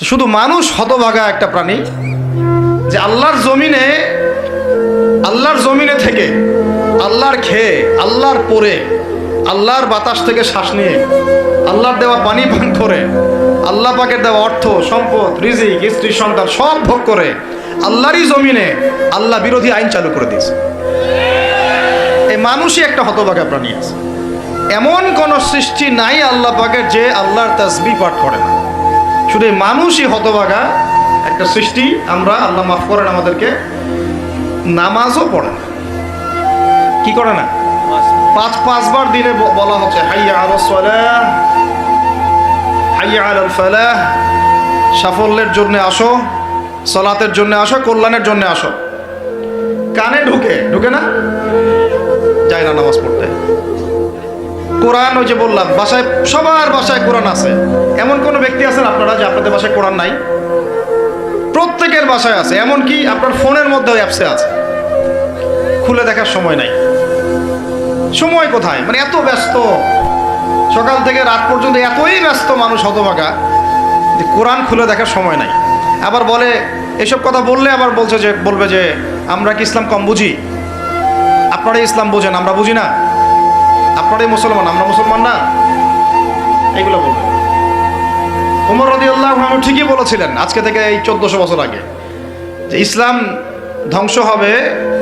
শুধু মানুষ হতভাগা একটা প্রাণী যে আল্লাহর জমিনে আল্লাহর জমিনে থেকে আল্লাহর খেয়ে, আল্লাহর পরে আল্লাহর বাতাস থেকে শ্বাস নিয়ে, আল্লাহর দেওয়া পানি পান করে, আল্লাহ পাকের দেওয়া অর্থ, সম্পদ, রিজিক, স্ত্রী, সন্তান সব ভোগ করে আল্লাহরই জমিনে আল্লাহ বিরোধী আইন চালু করে দিয়েছে। এই মানুষই একটা হতভাগা প্রাণী আছে। এমন কোন সৃষ্টি নাই আল্লাহ পাকের যে আল্লাহর তাসবি পাঠ করে না। শুধু মানুষই হতভাগা, একটা সৃষ্টি, আমরা আল্লাহ মাফ করেন আমাদেরকে, নামাজও পড়ে না। কি করে না? পাঁচ, পাঁচবার দিনে বলা হচ্ছে, হাইয়া আলো সলাহ, হাইয়া আল ফালাহ, সাফল্যের জন্য আসো, সলাতের জন্য আসো, কল্যাণের জন্য আসো। কানে ঢুকে ঢুকে না? যায় না নামাজ পড়তে। কোরআন ওই যে বললাম, বাসায়, সবার বাসায় কোরআন আছে। এমন কোনো ব্যক্তি আছেন আপনারা যে আপনাদের বাসায় কোরআন নাই? প্রত্যেকের বাসায় আছে, এমনকি আপনার ফোনের মধ্যে অ্যাপসে আছে। খুলে দেখার সময় নাই। সময় কোথায়? মানে এত ব্যস্ত। সকাল থেকে রাত পর্যন্ত এতই ব্যস্ত মানুষ হতভাগা যে কোরআন খুলে দেখার সময় নাই। আবার বলে, এসব কথা বললে আবার বলছে যে, বলবে যে, আমরা কি ইসলাম কম বুঝি? আপনারা ইসলাম বোঝেন, আমরা বুঝি না। আপনারাই মুসলমান, আমরা মুসলমান না? এইগুলো বলবে উমর রদি আল্লাহ ঠিকই বলেছিলেন, আজকে থেকে এই চোদ্দশো বছর আগে, যে ইসলাম ধ্বংস হবে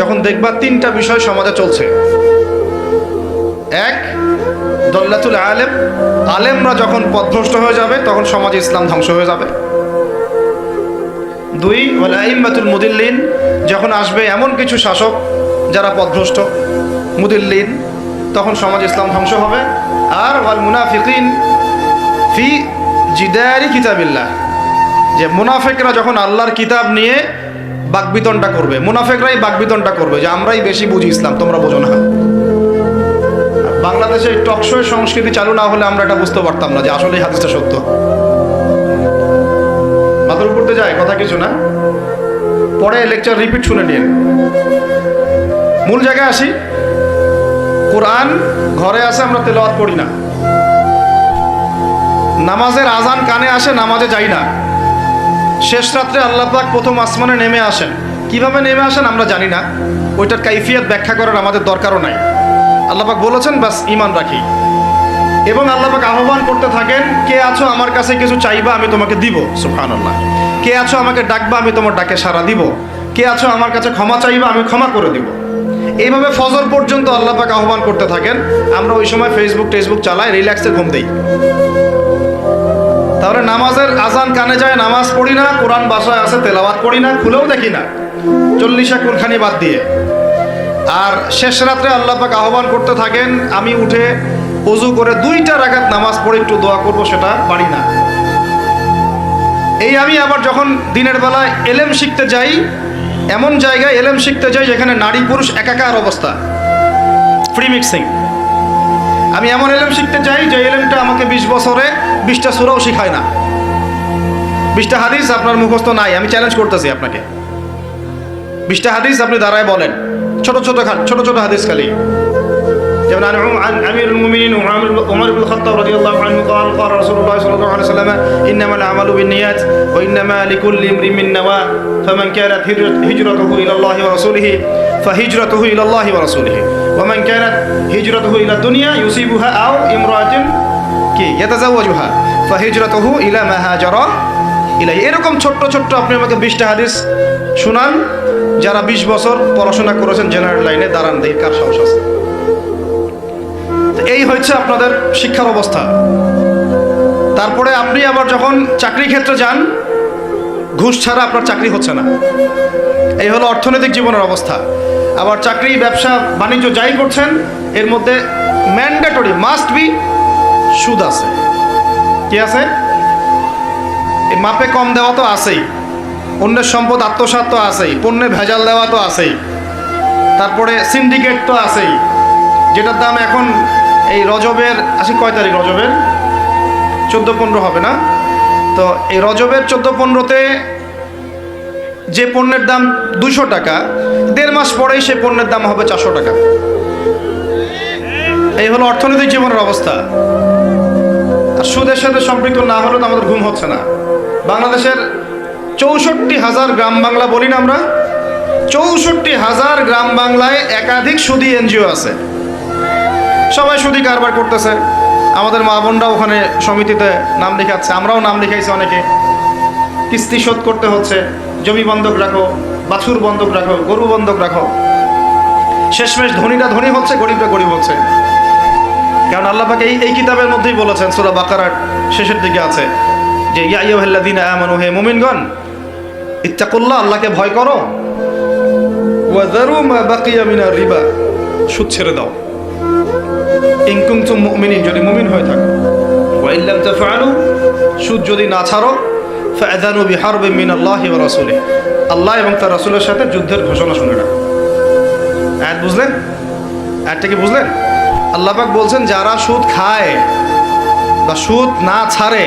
যখন দেখবা তিনটা বিষয় সমাজে চলছে। এক দল্লাতুল আলেম, আলেমরা যখন পথভ্রষ্ট হয়ে যাবে, তখন সমাজে ইসলাম ধ্বংস হয়ে যাবে। দুই ওয়ালাইমাতুল মুদিল্লিন, যখন আসবে এমন কিছু শাসক যারা পথভ্রষ্ট, মুদিল্লিন তখন সমাজ ইসলাম ধ্বংস হবে। আর ওয়াল মুনাফিকিন ফি জিদারি কিতাবিল্লাহ। যে মুনাফেকরা যখন আল্লাহর কিতাব নিয়ে বাকবিতনটা করবে, মুনাফেকরাই বাকবিতনটা করবে, যে আমরাই বেশি বুঝি ইসলাম, তোমরা বোঝো না। বাংলাদেশে টকশোয় সংস্কৃতি চালু না হলে আমরা এটা বুঝতে পারতাম না যে আসলে হাদিসটা সত্য। মাথার উপরতে যায়, কথা কিছু না। পরে লেকচার রিপিট শুনে নিন মূল জায়গায় আসি। কোরআন ঘরে আসে আমরা তেলাওয়াত পড়ি না। নামাজের আজান কানে আসে, নামাজে যাই না। শেষ রাত্রে আল্লাহ পাক প্রথম আসমানে নেমে আসেন। কীভাবে নেমে আসেন আমরা জানি না। ওইটার কাইফিয়াত ব্যাখ্যা করার আমাদের দরকারও নাই। আল্লাহ পাক বলেছেন, বাস ইমান রাখি। এবং আল্লাহ পাক আহ্বান করতে থাকেন, কে আছো আমার কাছে কিছু চাইবা, আমি তোমাকে দিব। সুফান আল্লাহ কে আছো আমাকে ডাকবা, আমি তোমার ডাকে সাড়া দিব। কে আছো আমার কাছে ক্ষমা চাইবা, আমি ক্ষমা করে দিব। এইভাবে ফজর পর্যন্ত আল্লাহ পাক আহ্বান করতে থাকেন, আমরা ওই সময় ফেসবুক টেসবুক চালাই, রিল্যাক্সে ঘুম দেই। তাহলে নামাজের আজান কানে যায়, নামাজ পড়ি না, কোরআন বাসায় আছে, তেলাওয়াত করি না, খুলেও দেখি না। চল্লিশা কুরখানি বাদ দিয়ে। আর শেষ রাত্রে আল্লাহ পাক আহ্বান করতে থাকেন, আমি উঠে অজু করে দুইটা রাগাত নামাজ পড়ে একটু দোয়া করব, সেটা পারি না। এই আমি আবার যখন দিনের বেলায় এলেম শিখতে যাই এমন জায়গায় এলেম শিখতে যাই যেখানে নারী পুরুষ একাকার অবস্থা। ফ্রি মিক্সিং আমি এমন এলেম শিখতে চাই যে এলেমটা আমাকে বিশ বছরে বিশটা সুরাও শিখায় না। বিশটা হাদিস আপনার মুখস্থ নাই, আমি চ্যালেঞ্জ করতেছি আপনাকে। বিশটা হাদিস আপনি দাঁড়ায় বলেন। ছোট ছোট ছোট ছোট হাদিস খালি। যেমন عن عن امير المؤمنين وعمر عمر بن الخطاب رضي الله عنه قال قال رسول الله صلى الله عليه وسلم انما الاعمال بالنيات وانما لكل امرئ من نوى فمن كانت هجرت- هجرته الى الله ورسوله فهجرته الى الله ورسوله ومن كانت هجرته الى الدنيا يصيبها او امراه কি يتزوجها فهجرته الى ما هاجر ইলাই এরকম ছোট্ট ছোট্ট আপনি আমাকে বিশটা হাদিস শুনান যারা বিশ বছর পড়াশোনা করেছেন জেনারেল লাইনে দাঁড়ান দেখি কার সাহস আছে হচ্ছে আপনাদের শিক্ষার অবস্থা। তারপরে আপনি আবার যখন চাকরি ক্ষেত্রে যান, ঘুষ ছাড়া আপনার চাকরি হচ্ছে না। এই হলো অর্থনৈতিক জীবনের অবস্থা। আবার চাকরি, ব্যবসা, বাণিজ্য যাই করছেন, এর মধ্যে ম্যান্ডেটরি মাস্ট বি সুদ আছে। কি আছে? এই মাপে কম দেওয়া তো আছেই। অন্যের সম্পদ আত্মসাৎ তো আছেই। পণ্যে ভেজাল দেওয়া তো আছেই। তারপরে সিন্ডিকেট তো আছেই। যেটার দাম এখন এই রজবের আজকে কয় তারিখ রজবের? চোদ্দ পনেরো হবে না? তো এই রজবের চোদ্দ পনেরোতে যে পণ্যের দাম দুশো টাকা, দেড় মাস পরেই সে পণ্যের দাম হবে চারশো টাকা। এই হলো অর্থনৈতিক জীবনের অবস্থা। আর সুদের সাথে সম্পৃক্ত না হলে তো আমাদের ঘুম হচ্ছে না। বাংলাদেশের চৌষট্টি হাজার গ্রাম বাংলা বলি না আমরা। চৌষট্টি হাজার গ্রাম বাংলায় একাধিক সুদী এনজিও আছে। সবাই সুদী কারবার করতেছে। আমাদের মা বোনরা ওখানে সমিতিতে নাম লেখাচ্ছে, আমরাও নাম লিখাইছি অনেকে। কিস্তি শোধ করতে হচ্ছে, জমি বন্ধক রাখো, বাছুর বন্ধক রাখো, গরু বন্ধক রাখো। শেষমেশ ধনীরা ধনী হচ্ছে, গরিবরা গরিব হচ্ছে। কারণ আল্লাহ পাক এই এই কিতাবের মধ্যেই বলেছেন, সুরা বাকারার শেষের দিকে আছে যে, ইয়া ইয়ুহাল্লাযীনা আমানু, হে মুমিনগণ, ইত্তাকুল্লাহ, আল্লাহকে ভয় করো। বাকিয়া মিনার রিবা, সুদ ছেড়ে দাও। ইন কুনতুম মুমিনিন, যদি মুমিন হয়ে থাকো। ওয়া তাফআলু, সুদ যদি না ছাড়ো, ফাআযানু বিহারবিন মিনাল্লাহি ওয়া রাসূলিহি। আল্লাহ এবং তার রাসূলের সাথে যুদ্ধের ঘোষণা শুনে রাখো আয়াত বুঝলেন? আয়াতটা কি বুঝলেন? আল্লাহ পাক বলছেন, যারা সুদ খায় বা সুদ না ছাড়ে,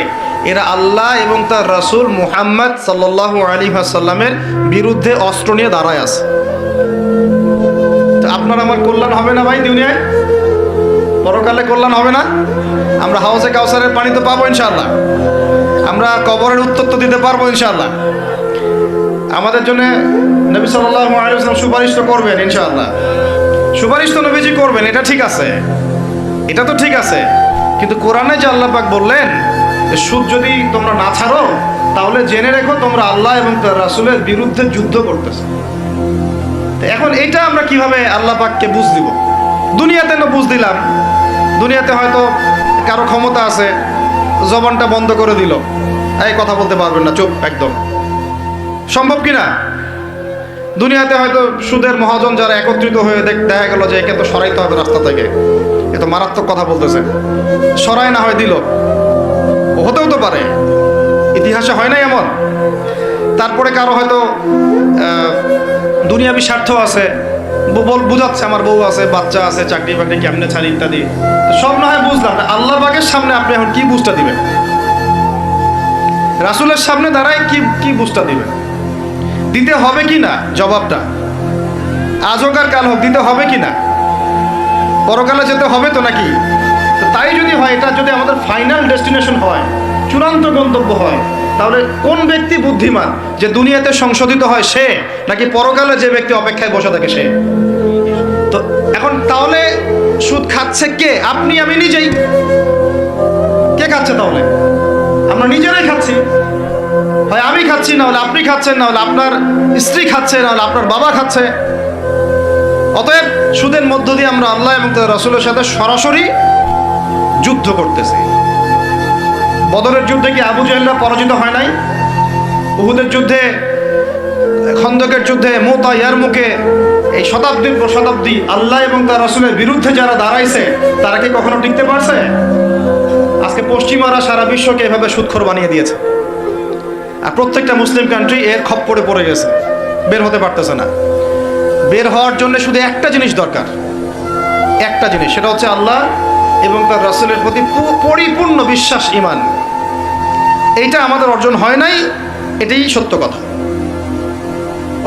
এরা আল্লাহ এবং তার রাসূল মুহাম্মদ সাল্লাল্লাহু আলাইহি ওয়াসাল্লামের বিরুদ্ধে অস্ত্র নিয়ে দাঁড়ায় আছে। আপনার আমার কল্যাণ হবে না ভাই দুনিয়ায়? পরকালে কল্যাণ হবে না। আমরা হাউসে কাউসারের পানি তো পাবো ইনশাল্লাহ আমরা কবরের উত্তর তো দিতে পারব ইনশাল্লাহ আমাদের জন্য নবী আলাইহি সুপারিশ তো করবেন ইনশাআল্লাহ। সুপারিশ তো নবীজি করবেন, এটা ঠিক আছে। এটা তো ঠিক আছে। কিন্তু কোরআনে যে আল্লাহ পাক বললেন যে, সুদ যদি তোমরা না ছাড়ো, তাহলে জেনে রেখো তোমরা আল্লাহ এবং তার রাসূলের বিরুদ্ধে যুদ্ধ করতেছো। এখন এইটা আমরা কীভাবে আল্লাহ পাককে বুঝ দিব? দুনিয়াতে না বুঝ দিলাম। দুনিয়াতে হয়তো কারও ক্ষমতা আছে, জবানটা বন্ধ করে দিল। এই কথা বলতে পারবেন না, চুপ, একদম। সম্ভব কি না? দুনিয়াতে হয়তো সুদের মহাজন যারা একত্রিত হয়ে দেখ- দেখা গেল যে একে তো সরাইতে হবে রাস্তা থেকে। এ তো মারাত্মক কথা বলতেছে। সরাই না হয় দিল। হতেও তো পারে। ইতিহাসে হয় না এমন। তারপরে কারও হয়তো দুনিয়াবি স্বার্থ আছে। বল বুঝাচ্ছে, আমার বউ আছে, বাচ্চা আছে, চাকরি বাকরি কেমনে ছাড়ি ইত্যাদি। সব না হয় বুঝলাম আল্লাহ পাকের সামনে আপনি এখন কি বুঝটা দিবেন? রাসুলের সামনে দাঁড়ায় কি কি বুঝটা দিবেন? দিতে হবে কি না? জবাবটা। আজ হোক আর কাল হোক, দিতে হবে কি না? পরকালে যেতে হবে তো নাকি? তাই যদি হয়, এটা যদি আমাদের ফাইনাল ডেস্টিনেশন হয়, চূড়ান্ত গন্তব্য হয়, তাহলে কোন ব্যক্তি বুদ্ধিমান যে দুনিয়াতে সংশোধিত হয় সে, নাকি পরকালে যে ব্যক্তি অপেক্ষায় বসে থাকে সে? এখন তাহলে সুদ খাচ্ছে কে? আপনি, আমি নিজেই। কে খাচ্ছে তাহলে? আমরা নিজেরাই খাচ্ছি। হয় আমি খাচ্ছি, না হলে আপনি খাচ্ছেন, না হলে আপনার স্ত্রী খাচ্ছে, না হলে আপনার বাবা খাচ্ছে। অতএব সুদের মধ্য দিয়ে আমরা আল্লাহ এবং তার রসুলের সাথে সরাসরি যুদ্ধ করতেছি। বদরের যুদ্ধে কি আবু জাহেলরা পরাজিত হয় নাই? উহুদের যুদ্ধে, খন্দকের যুদ্ধে মোতা ইয়ারমুকে এই শতাব্দীর পর শতাব্দী আল্লাহ এবং তার রসুলের বিরুদ্ধে যারা দাঁড়াইছে, তারা কি কখনো টিকতে পারছে? আজকে পশ্চিমারা সারা বিশ্বকে এভাবে সুৎখর বানিয়ে দিয়েছে। আর প্রত্যেকটা মুসলিম কান্ট্রি এর খপ্পরে পড়ে গেছে। বের হতে পারতেছে না। বের হওয়ার জন্য শুধু একটা জিনিস দরকার। একটা জিনিস, সেটা হচ্ছে আল্লাহ এবং তার রাসূলের প্রতি পরিপূর্ণ বিশ্বাস ইমান এইটা আমাদের অর্জন হয় নাই, এটাই সত্য কথা।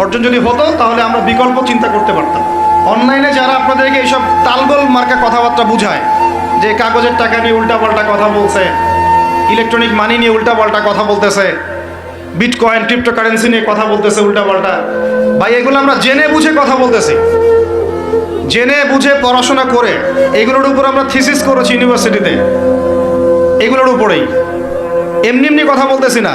অর্জন যদি হতো, তাহলে আমরা বিকল্প চিন্তা করতে পারতাম। অনলাইনে যারা আপনাদেরকে এইসব তালগোল মার্কা কথাবার্তা বুঝায়, যে কাগজের টাকা নিয়ে উল্টাপাল্টা কথা বলছে ইলেকট্রনিক মানি নিয়ে উল্টাপাল্টা কথা বলতেছে বিটকয়েন ক্রিপ্টোকারেন্সি নিয়ে কথা বলতেছে উল্টাপাল্টা, ভাই, এগুলো আমরা জেনে বুঝে কথা বলতেছি। জেনে বুঝে পড়াশোনা করে, এগুলোর উপর আমরা থিসিস করেছি ইউনিভার্সিটিতে এগুলোর উপরেই। এমনি এমনি কথা বলতেছি না।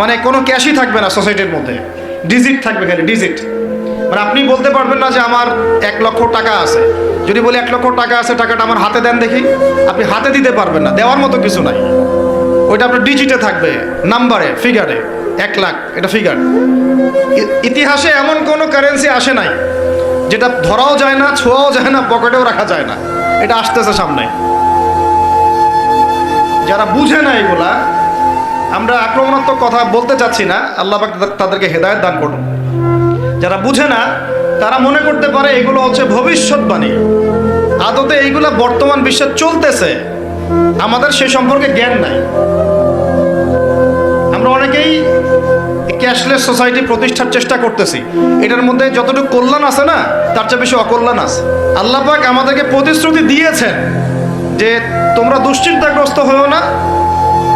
মানে কোনো ক্যাশই থাকবে না সোসাইটির মধ্যে। ডিজিট থাকবে খালি, ডিজিট। মানে আপনি বলতে পারবেন না যে আমার এক লক্ষ টাকা আছে। যদি বলি এক লক্ষ টাকা আছে, টাকাটা আমার হাতে দেন দেখি। আপনি হাতে দিতে পারবেন না, দেওয়ার মতো কিছু নাই। ওইটা আপনার ডিজিটে থাকবে, নাম্বারে, ফিগারে, এক লাখ, এটা ফিগার। ইতিহাসে এমন কোনো কারেন্সি আসে নাই, যেটা ধরাও যায় না, ছোঁয়াও যায় না, পকেটেও রাখা যায় না। এটা আসতেছে সামনে। যারা বুঝে না এগুলা আমরা আক্রমণাত্মক কথা বলতে চাচ্ছি না, আল্লাহ তাদেরকে হেদায়ত দান করুন। যারা বুঝে না, তারা মনে করতে পারে এগুলো হচ্ছে ভবিষ্যৎবাণী। আদতে এইগুলো বর্তমান বিশ্বে চলতেছে, আমাদের সে সম্পর্কে জ্ঞান নাই। আমরা অনেকেই ক্যাশলেস সোসাইটি প্রতিষ্ঠার চেষ্টা করতেছি। এটার মধ্যে যতটুকু কল্যাণ আছে না, তার চেয়ে বেশি অকল্যাণ আছে। আল্লাহ পাক আমাদেরকে প্রতিশ্রুতি দিয়েছেন যে তোমরা দুশ্চিন্তাগ্রস্ত হয়েও না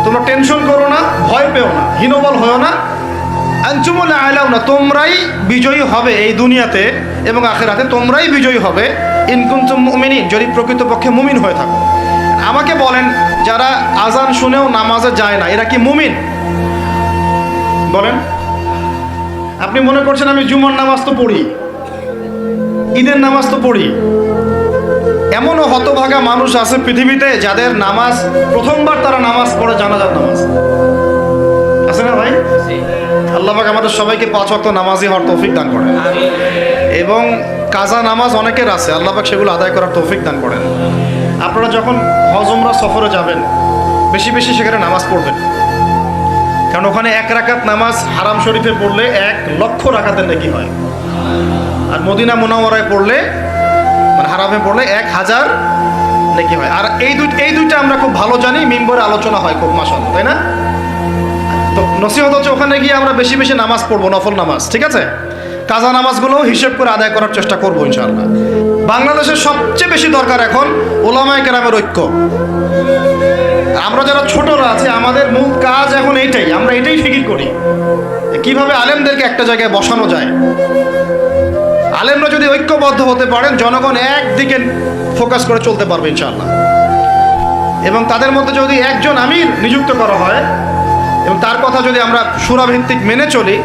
তোমরা টেনশন করো না, ভয় পেও না, হীনবল হয়েও না। আঞ্চুমলে আয়লাও না তোমরাই বিজয়ী হবে এই দুনিয়াতে এবং আখেরাতে তোমরাই বিজয়ী হবে। ইনকুন্তুম মুমিনিন, যদি প্রকৃতপক্ষে মুমিন হয়ে থাকো। আমাকে বলেন, যারা আজান শুনেও নামাজে যায় না, এরা কি মুমিন? বলেন। আপনি মনে করছেন আমি জুমার নামাজ তো পড়ি, ঈদের নামাজ তো পড়ি। এমনও হতভাগা মানুষ আছে পৃথিবীতে যাদের নামাজ, প্রথমবার তারা নামাজ পড়ে জানা জানাজার নামাজ। আছে না ভাই? আল্লাহ পাক আমাদের সবাইকে পাঁচ ওয়াক্ত নামাজই হওয়ার তৌফিক দান করেন। এবং কাজা নামাজ অনেকের আছে আল্লাহ পাক সেগুলো আদায় করার তৌফিক দান করেন। আপনারা যখন হজমরা সফরে যাবেন, বেশি বেশি সেখানে নামাজ পড়বেন। কারণ ওখানে এক রাকাত নামাজ হারাম শরীফে পড়লে এক লক্ষ রাকাতের নাকি হয়। আর মদিনা মোনাওয়ারায় পড়লে হারামে পড়লে এক হাজার নাকি হয়। আর এই দুই এই দুইটা আমরা খুব ভালো জানি, মিম্বরে আলোচনা হয় খুব মাসাল তাই না? তো নসিহত হচ্ছে ওখানে গিয়ে আমরা বেশি বেশি নামাজ পড়ব, নফল নামাজ, ঠিক আছে? কাজা নামাজগুলোও হিসেব করে আদায় করার চেষ্টা করব, ইনশাআল্লাহ। বাংলাদেশের সবচেয়ে বেশি দরকার এখন ওলামায় কেরামের ঐক্য। আমরা যারা ছোটরা আছি, আমাদের মূল কাজ এখন এইটাই, আমরা এটাই ফিকির করি। কীভাবে আলেমদেরকে একটা জায়গায় বসানো যায়। আলেমরা যদি ঐক্যবদ্ধ হতে পারেন, জনগণ একদিকে ফোকাস করে চলতে পারবে ইনশাআল্লাহ। এবং তাদের মধ্যে যদি একজন আমির নিযুক্ত করা হয়, এবং তার কথা যদি আমরা সুরাভিত্তিক মেনে চলি